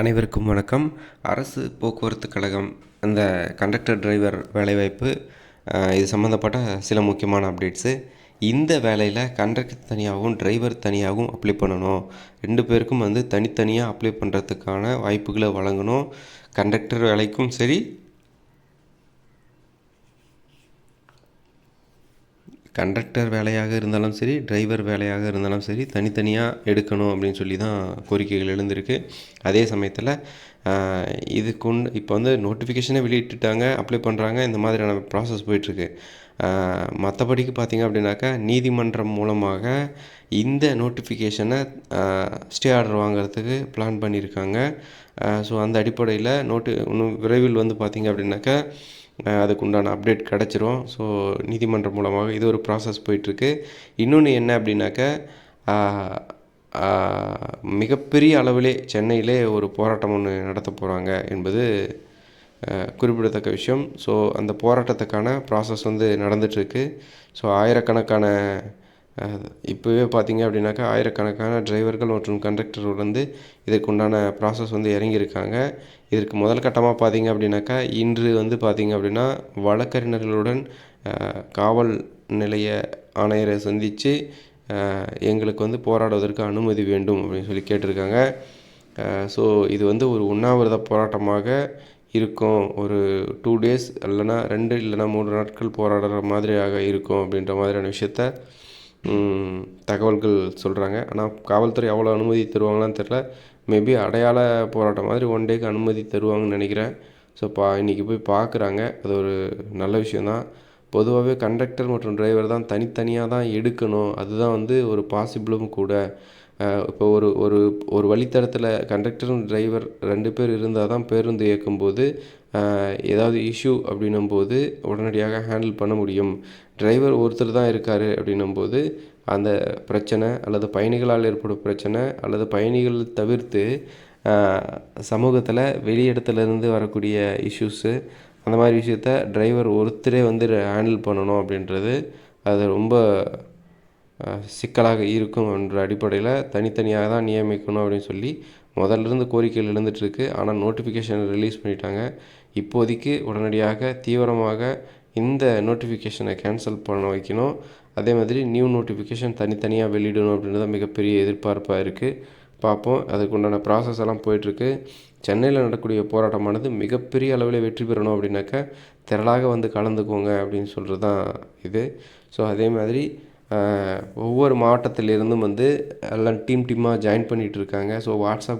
அனைவருக்கும் வணக்கம். அரசு போக்குவரத்து கழகம் அந்த கண்டக்டர் டிரைவர் வேலைவாய்ப்பு இது சம்மந்தப்பட்ட சில முக்கியமான அப்டேட்ஸு இந்த வேலையில் கண்டக்டர் தனியாகவும் டிரைவர் தனியாகவும் அப்ளை பண்ணணும். ரெண்டு பேருக்கும் வந்து தனித்தனியாக அப்ளை பண்ணுறதுக்கான வாய்ப்புகளை வழங்கணும். கண்டக்டர் வேலைக்கும் சரி கண்டக்டர் வேலையாக இருந்தாலும் சரி டிரைவர் வேலையாக இருந்தாலும் சரி தனித்தனியாக எடுக்கணும் அப்படின்னு சொல்லி தான் கோரிக்கைகள் எழுந்திருக்கு. அதே சமயத்தில் இதுக்குண்டு இப்போ வந்து நோட்டிஃபிகேஷனே வெளியிட்டுட்டாங்க அப்ளை பண்ணுறாங்க இந்த மாதிரியான ப்ராசஸ் போயிட்டுருக்கு. மற்றபடிக்கு பார்த்தீங்க அப்படின்னாக்கா நீதிமன்றம் மூலமாக இந்த நோட்டிஃபிகேஷனை ஸ்டே ஆர்டர் வாங்குறதுக்கு பிளான் பண்ணியிருக்காங்க ஸோ அந்த அடிப்படையில் நோட்டு இன்னும் விரைவில் வந்து பார்த்திங்க அப்படின்னாக்கா அதுக்குண்டான அதுக்கு உண்டான அப்டேட் கிடச்சிரும். ஸோ நீதிமன்றம் மூலமாக இது ஒரு ப்ராசஸ் போயிட்டுருக்கு. இன்னொன்று என்ன அப்படின்னாக்க மிகப்பெரிய அளவிலே சென்னையிலே ஒரு போராட்டம் ஒன்று நடத்த போகிறாங்க என்பது குறிப்பிடத்தக்க விஷயம். ஸோ அந்த போராட்டத்துக்கான ப்ராசஸ் வந்து நடந்துகிட்ருக்கு ஸோ ஆயிரக்கணக்கான இப்போவே பார்த்தீங்க அப்படின்னாக்கா ஆயிரக்கணக்கான டிரைவர்கள் மற்றும் கண்டக்டர் வந்து இதற்கு உண்டான ப்ராசஸ் வந்து இறங்கியிருக்காங்க. இதற்கு முதல் கட்டமாக பார்த்தீங்க அப்படின்னாக்கா இன்று வந்து பார்த்தீங்க அப்படின்னா வழக்கறிஞர்களுடன் காவல் நிலைய ஆணையரை சந்தித்து எங்களுக்கு வந்து போராடுவதற்கு அனுமதி வேண்டும் அப்படின்னு சொல்லி கேட்டிருக்காங்க. ஸோ இது வந்து ஒரு உண்ணாவிரத போராட்டமாக இருக்கும். ஒரு டூ டேஸ் இல்லைன்னா ரெண்டு இல்லைன்னா மூன்று நாட்கள் போராடுற மாதிரியாக இருக்கும் அப்படின்ற மாதிரியான விஷயத்த தகவல்கள் சொல்கிறாங்க ஆனால் காவல்துறை அவ்வளோ அனுமதி தருவாங்களான்னு தெரில மேபி அடையாள போராட்டம் மாதிரி ஒன் டேக்கு அனுமதி தருவாங்கன்னு நினைக்கிறேன். ஸோ பா இன்றைக்கி போய் பார்க்குறாங்க அது ஒரு நல்ல விஷயந்தான் பொதுவாகவே கண்டக்டர் மற்றும் டிரைவர் தான் தனித்தனியாக தான் எடுக்கணும். அதுதான் வந்து ஒரு பாசிபிளும் கூட. இப்போ ஒரு ஒரு ஒரு வழித்தடத்தில் கண்டக்டரும் டிரைவர் ரெண்டு பேர் இருந்தால் தான் பேருந்து இயக்கும்போது ஏதாவது இஷ்யூ அப்படின்னும் போது உடனடியாக ஹேண்டில் பண்ண முடியும். டிரைவர் ஒருத்தர் தான் இருக்கார் அப்படின்னும்போது அந்த பிரச்சனை அல்லது பயணிகளால் ஏற்படும் பிரச்சனை அல்லது பயணிகள் தவிர்த்து சமூகத்தில் வெளி இடத்துல இருந்து வரக்கூடிய இஷ்யூஸு அந்த மாதிரி விஷயத்த டிரைவர் ஒருத்தரே வந்து ஹேண்டில் பண்ணணும் அப்படின்றது அது ரொம்ப சிக்கலாக இருக்கும் என்ற அடிப்படையில் தனித்தனியாக தான் நியமிக்கணும் அப்படின்னு சொல்லி முதல்ல இருந்து கோரிக்கைகள் எழுந்துட்டுருக்கு. ஆனால் நோட்டிஃபிகேஷன் ரிலீஸ் பண்ணிட்டாங்க. இப்போதைக்கு உடனடியாக தீவிரமாக இந்த நோட்டிஃபிகேஷனை கேன்சல் பண்ண வைக்கணும். அதே மாதிரி நியூ நோட்டிஃபிகேஷன் தனித்தனியாக வெளியிடணும் அப்படின்றத தான் மிகப்பெரிய எதிர்பார்ப்பாக இருக்குது பார்ப்போம். அதுக்கு உண்டான ப்ராசஸ் எல்லாம் போயிட்டுருக்கு. சென்னையில் நடக்கக்கூடிய போராட்டமானது மிகப்பெரிய அளவில் வெற்றி பெறணும் அப்படின்னாக்கா திரளாக வந்து கலந்துக்கோங்க அப்படின்னு சொல்கிறது தான் இது. ஸோ அதே மாதிரி ஒவ்வொரு மாவட்டத்திலிருந்தும் வந்து எல்லாம் டீம் டீமாக ஜாயின் பண்ணிகிட்டு இருக்காங்க. So WhatsApp